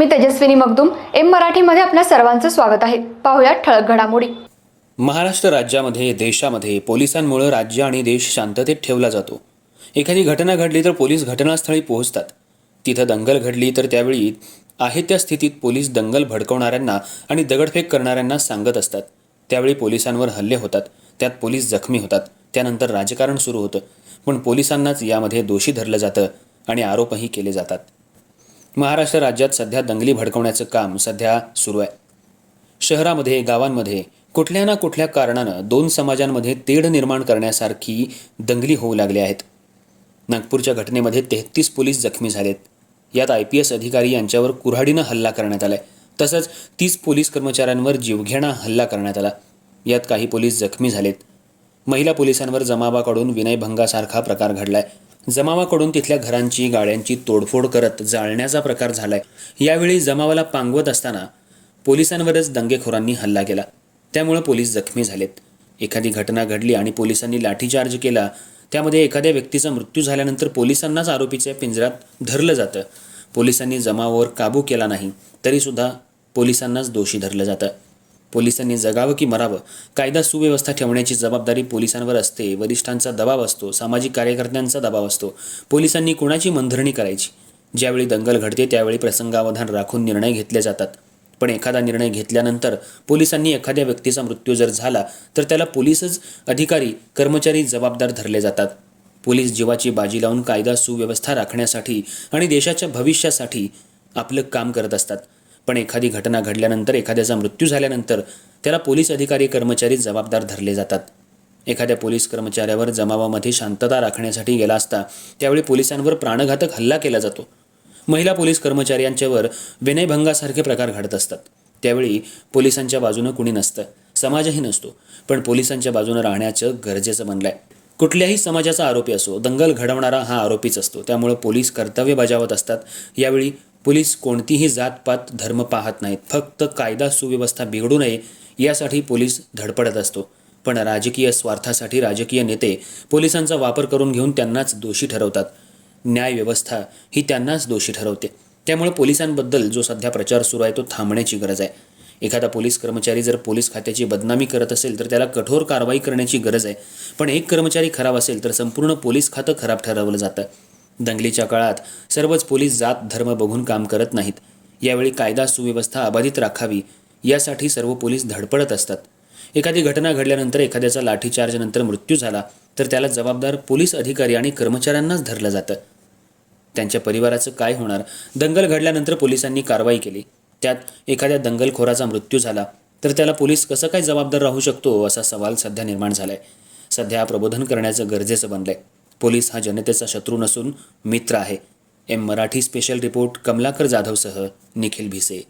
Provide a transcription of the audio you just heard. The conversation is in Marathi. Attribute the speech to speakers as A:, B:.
A: मी तेजस्विनी मगदुम एम मराठीमध्ये आपल्या सर्वांचं स्वागत आहे. पाहुयात ठळक घडामोडी.
B: महाराष्ट्र राज्यामध्ये देशामध्ये पोलिसांमुळे राज्य आणि देश शांततेत ठेवला जातो. एखादी घटना घडली तर पोलीस घटनास्थळी पोहोचतात. तिथं दंगल घडली तर त्यावेळी आहे त्या स्थितीत पोलीस दंगल भडकवणाऱ्यांना आणि दगडफेक करणाऱ्यांना सांगत असतात. त्यावेळी पोलिसांवर हल्ले होतात. त्यात पोलीस जखमी होतात. त्यानंतर राजकारण सुरू होतं. पण पोलिसांनाच यामध्ये दोषी धरलं जातं आणि आरोपही केले जातात. महाराष्ट्र राज्यात सध्या दंगली भडकवण्याचं काम सध्या सुरू आहे. शहरामध्ये गावांमध्ये कुठल्या ना कुठल्या कारणानं दोन समाजांमध्ये तेढ निर्माण करण्यासारखी दंगली होऊ लागल्या आहेत. नागपूरच्या घटनेमध्ये तेहतीस पोलीस जखमी झालेत. यात आय पी एस अधिकारी यांच्यावर कुऱ्हाडीनं हल्ला करण्यात आलाय. तसंच तीस पोलीस कर्मचाऱ्यांवर जीवघेणा हल्ला करण्यात आला. यात काही पोलीस जखमी झालेत. महिला पोलिसांवर जमावाकडून विनयभंगासारखा प्रकार घडलाय. जमावाकडून तिथल्या घरांची गाड्यांची तोडफोड करत जाळण्याचा प्रकार झालाय. यावेळी जमावाला पांगवत असताना पोलिसांवरच दंगेखोरांनी हल्ला केला. त्यामुळे पोलीस जखमी झालेत. एखादी घटना घडली आणि पोलिसांनी लाठीचार्ज केला त्यामध्ये एखाद्या व्यक्तीचा मृत्यू झाल्यानंतर पोलिसांनाच आरोपीच्या पिंजऱ्यात धरलं जातं. पोलिसांनी जमावावर काबू केला नाही तरीसुद्धा पोलिसांनाच दोषी धरलं जातं. पोलिसांनी जगावं की मरावं? कायदा सुव्यवस्था ठेवण्याची जबाबदारी पोलिसांवर असते. वरिष्ठांचा दबाव असतो. सामाजिक कार्यकर्त्यांचा दबाव असतो. पोलिसांनी कुणाची मनधरणी करायची? ज्यावेळी दंगल घडते त्यावेळी प्रसंगावधान राखून निर्णय घेतले जातात. पण एखादा निर्णय घेतल्यानंतर पोलिसांनी एखाद्या व्यक्तीचा मृत्यू जर झाला तर त्याला पोलीसच अधिकारी कर्मचारी जबाबदार धरले जातात. पोलीस जीवाची बाजी लावून कायदा सुव्यवस्था राखण्यासाठी आणि देशाच्या भविष्यासाठी आपलं काम करत असतात. पण एखादी घटना घडल्यानंतर एखाद्याचा मृत्यू झाल्यानंतर त्याला पोलीस अधिकारी कर्मचारी जबाबदार धरले जातात. एखाद्या पोलीस कर्मचाऱ्यावर जमावामध्ये शांतता राखण्यासाठी गेला असता त्यावेळी पोलिसांवर प्राणघातक हल्ला केला जातो. महिला पोलीस कर्मचाऱ्यांच्यावर विनयभंगासारखे प्रकार घडत असतात. त्यावेळी पोलिसांच्या बाजूनं कुणी नसतं समाजही नसतो पण पोलिसांच्या बाजूनं राहण्याचं गरजेचं बनलंय. कुठल्याही समाजाचा आरोपी असो दंगल घडवणारा हा आरोपीच असतो. त्यामुळं पोलीस कर्तव्य बजावत असतात. यावेळी पोलीस कोणतीही जातपात धर्म पाहत नाहीत. फक्त कायदा सुव्यवस्था बिघडू नये यासाठी पोलीस धडपडत असतो. पण राजकीय स्वार्थासाठी राजकीय नेते पोलिसांचा वापर करून घेऊन त्यांनाच दोषी ठरवतात. न्याय व्यवस्था ही त्यांनाच दोषी ठरवते. त्यामुळे पोलिसांबद्दल जो सध्या प्रचार सुरू आहे तो थांबण्याची गरज आहे. एखादा पोलीस कर्मचारी जर पोलीस खात्याची बदनामी करत असेल तर त्याला कठोर कारवाई करण्याची गरज आहे. पण एक कर्मचारी खराब असेल तर संपूर्ण पोलीस खातं खराब ठरवलं जातं. दंगलीच्या काळात सर्वच पोलीस जात धर्म बघून काम करत नाहीत. यावेळी कायदा सुव्यवस्था अबाधित राखावी यासाठी सर्व पोलीस धडपडत असतात. एखादी घटना घडल्यानंतर एखाद्याचा लाठीचार्जनंतर मृत्यू झाला तर त्याला जबाबदार पोलीस अधिकारी आणि कर्मचाऱ्यांनाच धरलं जातं. त्यांच्या परिवाराचं काय होणार? दंगल घडल्यानंतर पोलिसांनी कारवाई केली. त्यात एखाद्या दंगलखोराचा मृत्यू झाला तर त्याला पोलीस कसं काय जबाबदार राहू शकतो असा सवाल सध्या निर्माण झालाय. सध्या प्रबोधन करण्याचं गरजेचं बनलंय. पोलीस हा जनतेचा शत्रू नसून मित्र आहे. M Marathi special report Kamalakar जाधवसह Nikhil Bhise.